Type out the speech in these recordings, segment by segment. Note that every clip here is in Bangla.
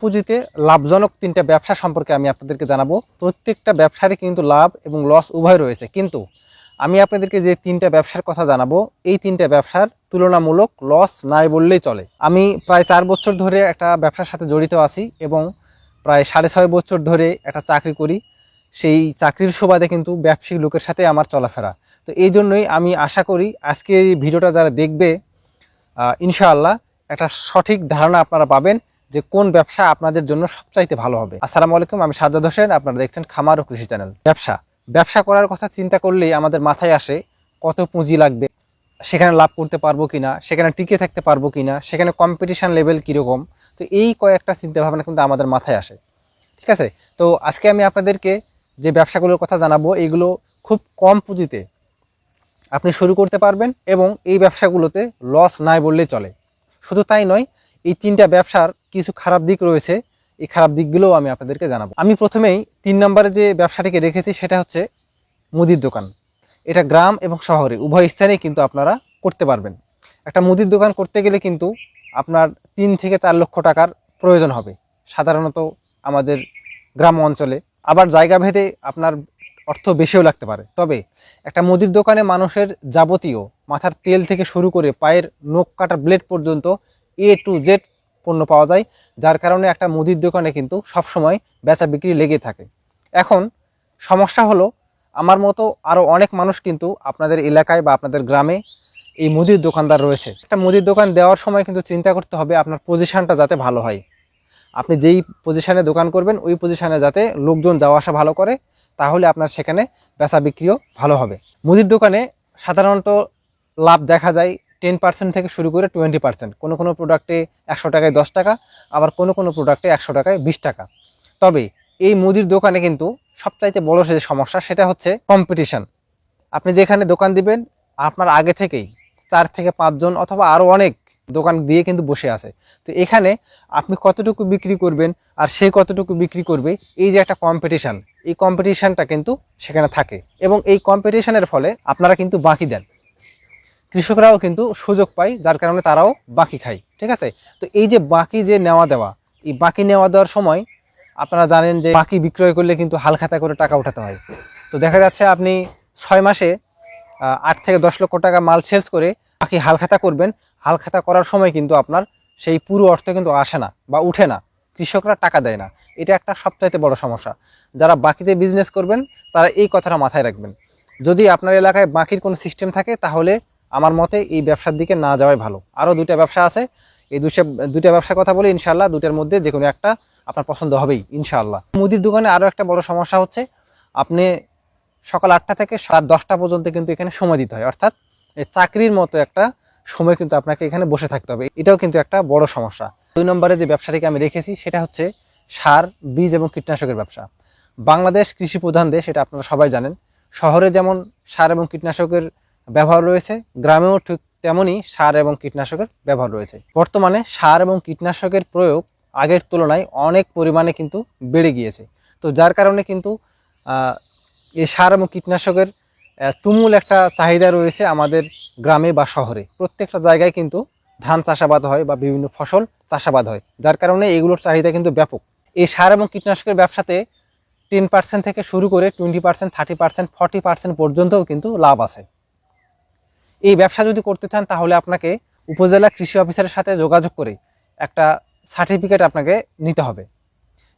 পুঁজিতে লাভজনক তিনটা ব্যবসা সম্পর্কে আমি আপনাদেরকে জানাব। প্রত্যেকটা ব্যবসারই কিন্তু লাভ এবং লস উভয় রয়েছে। কিন্তু আমি আপনাদেরকে যে তিনটা ব্যবসার কথা জানাব, এই তিনটা ব্যবসার তুলনামূলক লস নাই বললেই চলে। আমি প্রায় চার বছর ধরে একটা ব্যবসার সাথে জড়িত আছি এবং প্রায় সাড়ে ছয় বছর ধরে একটা চাকরি করি। সেই চাকরির সুবাদে কিন্তু ব্যবসায়িক লোকের সাথে আমার চলাফেরা। তো এই জন্যই আমি আশা করি আজকে এই ভিডিওটা যারা দেখবে ইনশাআল্লাহ একটা সঠিক ধারণা আপনারা পাবেন। যে কোন ব্যবসা আপনাদের জন্য সবচাইতে ভালো হবে। আসসালামু আলাইকুম, আমি সাজ্জাদ হোসেন, আপনারা দেখছেন খামার ও কৃষি চ্যানেল। ব্যবসা। ব্যবসা করার কথা চিন্তা করলেই আমাদের মাথায় আসে কত পুঁজি লাগবে, সেখানে লাভ করতে পারব কিনা, সেখানে টিকে থাকতে পারব কিনা, সেখানে কম্পিটিশন লেভেল কীরকম। তো এই কয়েকটা চিন্তা ভাবনা কিন্তু আমাদের মাথায় আসে। ঠিক আছে? তো আজকে আমি আপনাদেরকে যে ব্যবসাগুলোর কথা জানাব এইগুলো খুব কম পুঁজিতে আপনি শুরু করতে পারবেন এবং এই ব্যবসাগুলোতে লস নাই বললেই চলে। শুধু তাই নয় এই তিনটা ব্যবসার কিছু খারাপ দিক রয়েছে, এই খারাপ দিকগুলোও আমি আপনাদেরকে জানাব। আমি প্রথমেই তিন নম্বরে যে ব্যবসাটিকে রেখেছি সেটা হচ্ছে মুদির দোকান। এটা গ্রাম এবং শহরে, উভয় স্থানেই কিন্তু আপনারা করতে পারবেন। একটা মুদির দোকান করতে গেলে কিন্তু আপনার তিন থেকে চার লক্ষ টাকার প্রয়োজন হবে, সাধারণত আমাদের গ্রাম অঞ্চলে। আবার জায়গা ভেদে আপনার অর্থ বেশিও লাগতে পারে। তবে একটা মুদির দোকানে মানুষের যাবতীয়, মাথার তেল থেকে শুরু করে পায়ের নখ কাটার ব্লেড পর্যন্ত এ টু জেড পণ্য পাওয়া যায়, যার কারণে একটা মুদির দোকানে কিন্তু সবসময় বেচা বিক্রি লেগে থাকে। এখন সমস্যা হলো, আমার মতো আরও অনেক মানুষ কিন্তু আপনাদের এলাকায় বা আপনাদের গ্রামে এই মুদির দোকানদার রয়েছে। একটা মুদির দোকান দেওয়ার সময় কিন্তু চিন্তা করতে হবে আপনার পজিশানটা যাতে ভালো হয়। আপনি যেই পজিশানে দোকান করবেন, ওই পজিশানে যাতে লোকজন যাওয়া আসা ভালো করে, তাহলে আপনার সেখানে বেচা বিক্রিও ভালো হবে। মুদির দোকানে সাধারণত লাভ দেখা যায় টেন পার্সেন্ট থেকে শুরু করে টোয়েন্টি পার্সেন্ট কোনো কোনো প্রোডাক্টে একশো টাকায় দশ টাকা, আবার কোনো কোনো প্রোডাক্টে একশো টাকায় বিশ টাকা। তবে এই মুদির দোকানে কিন্তু সবচাইতে বড় যে সমস্যা, সেটা হচ্ছে কম্পিটিশান আপনি যেখানে দোকান দিবেন, আপনার আগে থেকেই চার থেকে পাঁচজন অথবা আরও অনেক দোকান দিয়ে কিন্তু বসে আছে। তো এখানে আপনি কতটুকু বিক্রি করবেন আর সে কতটুকু বিক্রি করবে, এই যে একটা কম্পিটিশান এই কম্পিটিশানটা কিন্তু সেখানে থাকে। এবং এই কম্পিটিশানের ফলে আপনারা কিন্তু বাকি দেন। কৃষকরাও কিন্তু সুযোগ পায়, যার কারণে তারাও বাকি খায়, ঠিক আছে? তো এই যে বাকি যে নেওয়া দেওয়া, এই বাকি নেওয়া দেওয়ার সময় আপনারা জানেন যে বাকি বিক্রয় করলে কিন্তু হাল খাতা করে টাকা উঠাতে হয়। তো দেখা যাচ্ছে আপনি ছয় মাসে আট থেকে দশ লক্ষ টাকা মাল সেলস করে বাকি হাল খাতা করবেন। হাল খাতা করার সময় কিন্তু আপনার সেই পুরো অর্থ কিন্তু আসে না বা উঠে না। কৃষকরা টাকা দেয় না। এটা একটা সবচাইতে বড় সমস্যা। যারা বাকিতে বিজনেস করবেন, তারা এই কথাটা মাথায় রাখবেন। যদি আপনার এলাকায় বাকির কোনো সিস্টেম থাকে, তাহলে আমার মতে এই ব্যবসার দিকে না যাওয়াই ভালো। আরও দুইটা ব্যবসা আছে, এই দুইটা দুইটা ব্যবসার কথা বলে ইনশাল্লাহ দুইটার মধ্যে যে কোনো একটা আপনার পছন্দ হবেই, ইনশাআল্লাহ। মুদির দোকানে আরও একটা বড় সমস্যা হচ্ছে, আপনি সকাল আটটা থেকে রাত দশটা পর্যন্ত কিন্তু এখানে সময় দিতে হয়। অর্থাৎ চাকরির মতো একটা সময় কিন্তু আপনাকে এখানে বসে থাকতে হবে। এটাও কিন্তু একটা বড় সমস্যা। দুই নম্বরে যে ব্যবসাটিকে আমি রেখেছি, সেটা হচ্ছে সার, বীজ এবং কীটনাশকের ব্যবসা। বাংলাদেশ কৃষি প্রধান দেশ, এটা আপনারা সবাই জানেন। শহরে যেমন সার এবং কীটনাশকের ব্যবহার রয়েছে। গ্রামেও ঠিক তেমনই সার এবং কীটনাশকের ব্যবহার রয়েছে। বর্তমানে সার এবং কীটনাশকের প্রয়োগ আগের তুলনায় অনেক পরিমাণে কিন্তু বেড়ে গিয়েছে। তো যার কারণে কিন্তু এই সার এবং কীটনাশকের তুমুল একটা চাহিদা রয়েছে আমাদের গ্রামে বা শহরে। প্রত্যেকটা জায়গায় কিন্তু ধান চাষাবাদ হয় বা বিভিন্ন ফসল চাষাবাদ হয়। যার কারণে এগুলোর চাহিদা কিন্তু ব্যাপক। এই সার এবং কীটনাশকের ব্যবসাতে টেন পার্সেন্ট থেকে শুরু করে twenty percent, thirty percent, forty percent পর্যন্তও কিন্তু লাভ আছে। এই ব্যবসা যদি করতে চান, তাহলে আপনাকে উপজেলা কৃষি অফিসারের সাথে যোগাযোগ করে একটা সার্টিফিকেট আপনাকে নিতে হবে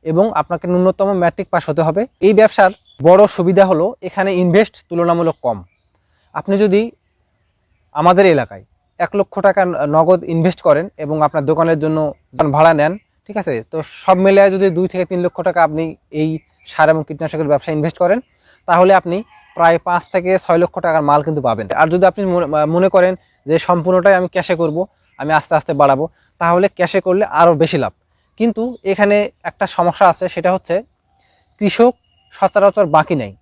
এবং আপনাকে ন্যূনতম ম্যাট্রিক পাস হতে হবে। এই ব্যবসার বড় সুবিধা হলো, এখানে ইনভেস্ট তুলনামূলক কম। আপনি যদি আমাদের এলাকায় এক লক্ষ টাকা নগদ ইনভেস্ট করেন এবং আপনার দোকানের জন্য ভাড়া নেন, ঠিক আছে? তো সব মিলিয়ে যদি দুই থেকে তিন লক্ষ টাকা আপনি এই সার এবং কীটনাশকের ব্যবসা ইনভেস্ট করেন, তাহলে আপনি প্রায় পাঁচ থেকে ছয় লক্ষ টাকার মাল কিন্তু পাবেন। আর যদি আপনি মনে- করেন যে সম্পূর্ণটাই আমি ক্যাশে করব, আমি আস্তে আস্তে বাড়াবো, তাহলে ক্যাশে করলে আরও বেশি লাভ। কিন্তু এখানে একটা সমস্যা আছে, সেটা হচ্ছে কৃষক সচরাচর বাকি নেই।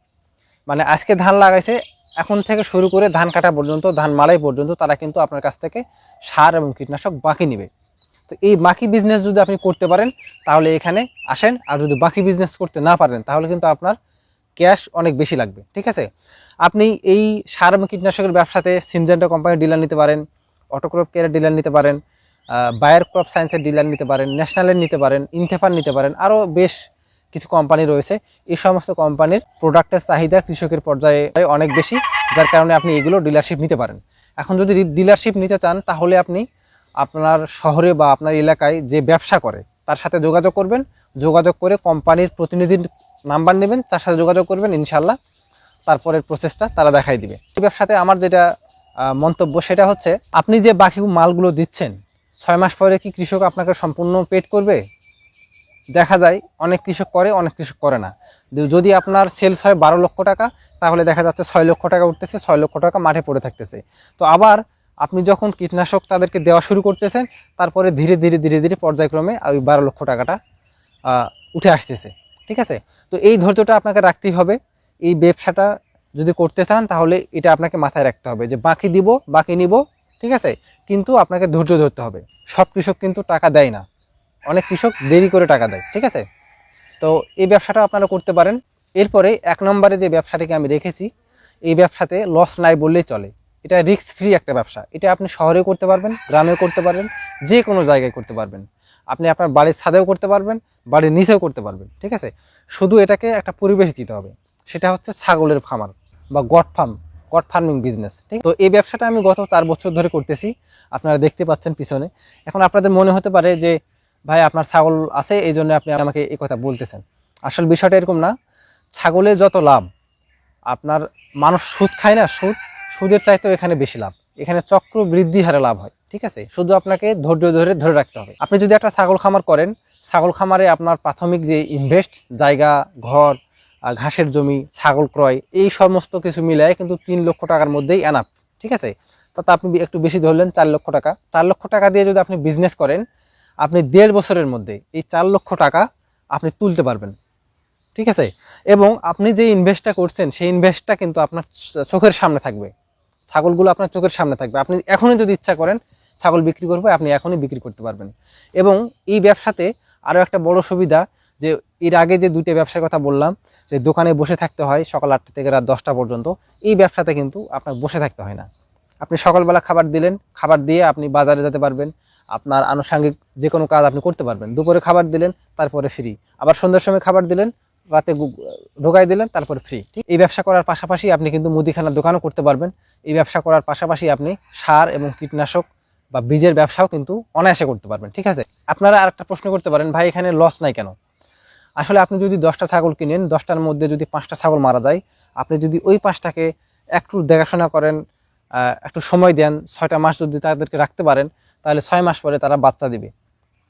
মানে আজকে ধান লাগাইছে, এখন থেকে শুরু করে ধান কাটা পর্যন্ত, ধান মালাই পর্যন্ত তারা কিন্তু আপনার কাছ থেকে সার এবং কীটনাশক বাকি নেবে। তো এই বাকি বিজনেস যদি আপনি করতে পারেন, তাহলে এখানে আসেন। আর যদি বাকি বিজনেস করতে না পারেন, তাহলে কিন্তু আপনার ক্যাশ অনেক বেশি লাগবে, ঠিক আছে? আপনি এই সার এবং কীটনাশকের ব্যবসাতে সিনজেন্টা কোম্পানির ডিলার নিতে পারেন, অটোক্রপ কেয়ারের ডিলার নিতে পারেন বায়ার ক্রপ সায়েন্সের ডিলার নিতে পারেন, ন্যাশনালের নিতে পারেন ইনথেফার নিতে পারেন, আরও বেশ কিছু কোম্পানি রয়েছে। এই সমস্ত কোম্পানির প্রোডাক্টের চাহিদা কৃষকের পর্যায়ে অনেক বেশি, যার কারণে আপনি এগুলো ডিলারশিপ নিতে পারেন। এখন যদি ডিলারশিপ নিতে চান, তাহলে আপনি আপনার শহরে বা আপনার এলাকায় যে ব্যবসা করে, তার সাথে যোগাযোগ করবেন। যোগাযোগ করে কোম্পানির প্রতিনিধির নাম্বার নেবেন, তার সাথে যোগাযোগ করবেন ইনশাল্লাহ তারপরের প্রসেসটা তারা দেখাই দিবে। এই ব্যবসাতে আমার যেটা মন্তব্য সেটা হচ্ছে, আপনি যে বাকি মালগুলো দিচ্ছেন, ছয় মাস পরে কি কৃষক আপনাকে সম্পূর্ণ পেড করবে? দেখা যায়, অনেক কৃষক করে, অনেক কৃষক করে না। যদি আপনার সেলস হয় বারো লক্ষ টাকা, তাহলে দেখা যাচ্ছে ছয় লক্ষ টাকা উঠতেছে, ছয় লক্ষ টাকা মাঠে পড়ে থাকতেছে। তো আবার আপনি যখন কীটনাশক তাদেরকে দেওয়া শুরু করতেছেন, তারপরে ধীরে ধীরে ধীরে ধীরে পর্যায়ক্রমে ওই বারো লক্ষ টাকাটা উঠে আসতেছে। ঠিক আছে? তো এই ধৈর্যটা আপনাকে রাখতেই হবে। এই ব্যবসাটা যদি করতে চান, তাহলে এটা আপনাকে মাথায় রাখতে হবে যে বাকি দিব, বাকি নিব, ঠিক আছে? কিন্তু আপনাকে ধৈর্য ধরতে হবে। সব কৃষক কিন্তু টাকা দেয় না। অনেক কৃষক দেরি করে টাকা দেয়, ঠিক আছে? তো এই ব্যবসাটা আপনারা করতে পারেন। এরপরে এক নম্বরে যে ব্যবসাটাকে আমি রেখেছি, এই ব্যবসাতে লস নাই বললেই চলে। এটা রিস্ক ফ্রি একটা ব্যবসা। এটা আপনি শহরেও করতে পারবেন, গ্রামেও করতে পারবেন যে কোনো জায়গায় করতে পারবেন। আপনি আপনার বাড়ির ছাদেও করতে পারবেন, বাড়ির নিচেও করতে পারবেন, ঠিক আছে? শুধু এটাকে একটা পরিবেশ দিতে হবে। সেটা হচ্ছে ছাগলের খামার বা goat farm goat farming business ঠিক? তো এই ব্যবসাটা আমি গত চার বছর ধরে করতেছি। আপনারা দেখতে পাচ্ছেন পিছনে। এখন আপনাদের মনে হতে পারে যে, ভাই, আপনার ছাগল আছে, এই জন্য আপনি আমাকে এই কথা বলতেছেন। আসল বিষয়টা এরকম না। ছাগলে যত লাভ, আপনার মানুষ সুদ খায় না, সুদ, সুদের চাইতেও এখানে বেশি লাভ। এখানে চক্র বৃদ্ধি হারে লাভ হয়, ঠিক আছে? শুধু আপনাকে ধৈর্য ধরে ধরে রাখতে হবে। আপনি যদি একটা ছাগল খামার করেন ছাগল খামারে আপনার প্রাথমিক যে ইনভেস্ট জায়গা, ঘর ঘাসের জমি, ছাগল ক্রয়, এই সমস্ত কিছু মিলায় কিন্তু তিন লক্ষ টাকার মধ্যেই এনাফ ঠিক আছে? তাতে আপনি একটু বেশি ধরলেন, চার লক্ষ টাকা। চার লক্ষ টাকা দিয়ে যদি আপনি বিজনেস করেন, আপনি দেড় বছরের মধ্যে এই চার লক্ষ টাকা আপনি তুলতে পারবেন, ঠিক আছে? এবং আপনি যে ইনভেস্টটা করছেন, সেই ইনভেস্টটা কিন্তু আপনার চোখের সামনে থাকবে। ছাগলগুলো আপনার চোখের সামনে থাকবে। আপনি এখনই যদি ইচ্ছা করেন, ছাগল বিক্রি করবে, আপনি এখনই বিক্রি করতে পারবেন। এবং এই ব্যবসাতে আরও একটা বড় সুবিধা যে এর আগে যে দুইটা ব্যবসার কথা বললাম, যে দোকানে বসে থাকতে হয় সকাল আটটা থেকে রাত দশটা পর্যন্ত, এই ব্যবসাতে কিন্তু আপনার বসে থাকতে হয় না। আপনি সকালবেলা খাবার দিলেন, খাবার দিয়ে আপনি বাজারে যেতে পারবেন, আপনার আনুষঙ্গিক যে কোনো কাজ আপনি করতে পারবেন। দুপুরে খাবার দিলেন, তারপরে ফ্রি আবার সন্ধ্যার সময় খাবার দিলেন, রাতে ঢোকাই দিলেন, তারপরে ফ্রি ঠিক এই ব্যবসা করার পাশাপাশি আপনি কিন্তু মুদিখানার দোকানও করতে পারবেন। এই ব্যবসা করার পাশাপাশি আপনি সার এবং কীটনাশক বা বীজের ব্যবসাও কিন্তু অনায়াসে করতে পারবেন, ঠিক আছে? আপনারা আরেকটা প্রশ্ন করতে পারেন, ভাই, এখানে লস নাই কেন? আসলে আপনি যদি দশটা ছাগল কিনেন, দশটার মধ্যে যদি পাঁচটা ছাগল মারা যায়, আপনি যদি ওই পাঁচটাকে একটু দেখাশোনা করেন একটু সময় দেন, ছয়টা মাস যদি তাদেরকে রাখতে পারেন, তাহলে ছয় মাস পরে তারা বাচ্চা দিবে।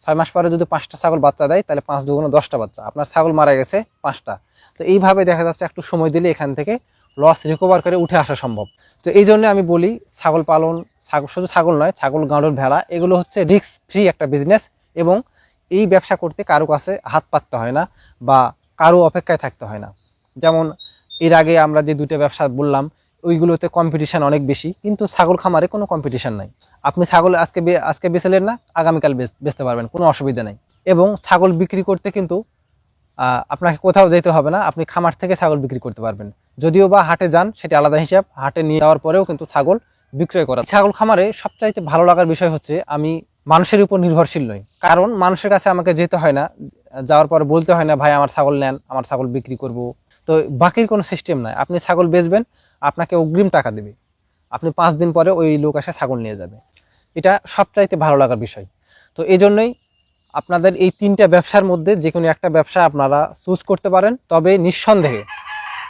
ছয় মাস পরে যদি পাঁচটা ছাগল বাচ্চা দেয়, তাহলে পাঁচ দুগুণে দশটা বাচ্চা। আপনার ছাগল মারা গেছে পাঁচটা। তো এইভাবে দেখা যাচ্ছে একটু সময় দিলে এখান থেকে লস রিকভার করে উঠে আসা সম্ভব। তো এই জন্য আমি বলি, ছাগল পালন ছাগল শুধু ছাগল নয়, ছাগল, গাঁড়োর ভেড়া, এগুলো হচ্ছে রিস্ক ফ্রি একটা বিজনেস এবং এই ব্যবসা করতে কারও কাছে হাত পাততে হয় না বা কারও অপেক্ষায় থাকতে হয় না। যেমন এর আগে আমরা যে দুটো ব্যবসা বললাম, ওইগুলোতে কম্পিটিশান অনেক বেশি, কিন্তু ছাগল খামারে কোনো কম্পিটিশান নাই। আপনি ছাগল আজকে আজকে বেচলেন না, আগামীকাল বেচ- বেচতে পারবেন, কোনো অসুবিধা নেই। এবং ছাগল বিক্রি করতে কিন্তু আপনাকে কোথাও যেতে হবে না, আপনি খামার থেকে ছাগল বিক্রি করতে পারবেন। যদিও বা হাটে যান, সেটা আলাদা হিসাব, হাটে নিয়ে যাওয়ার পরেও কিন্তু ছাগল বিক্রয় করা। ছাগল খামারে সবচাইতে ভালো লাগার বিষয় হচ্ছে, আমি মানুষের উপর নির্ভরশীল নই। কারণ মানুষের কাছে আমাকে যেতে হয় না, যাওয়ার পর বলতে হয় না, ভাই, আমার ছাগল নেন, আমার ছাগল বিক্রি করব। তো বাকির কোনো সিস্টেম নাই। আপনি ছাগল বেচবেন, আপনাকে অগ্রিম টাকা দেবে। আপনি পাঁচ দিন পরে ওই লোক এসে ছাগল নিয়ে যাবে। এটা সবচাইতে ভালো লাগার বিষয়। তো এই জন্যই আপনাদের এই তিনটা ব্যবসার মধ্যে যে কোনো একটা ব্যবসা আপনারা চুজ করতে পারেন। তবে নিঃসন্দেহে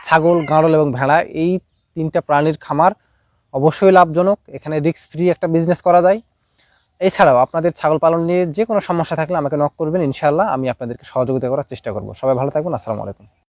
ছাগল, গাঁড়ল এবং ভেড়া এই তিনটা প্রাণীর খামার অবশ্যই লাভজনক। এখানে রিস্ক ফ্রি একটা বিজনেস করা যায়। এছাড়াও আপনাদের ছাগল পালন নিয়ে যে কোনো সমস্যা থাকলে আমাকে নক করবেন ইনশাল্লাহ আমি আপনাদেরকে সহযোগিতা করার চেষ্টা করব। সবাই ভালো থাকবেন, আসসালামু আলাইকুম।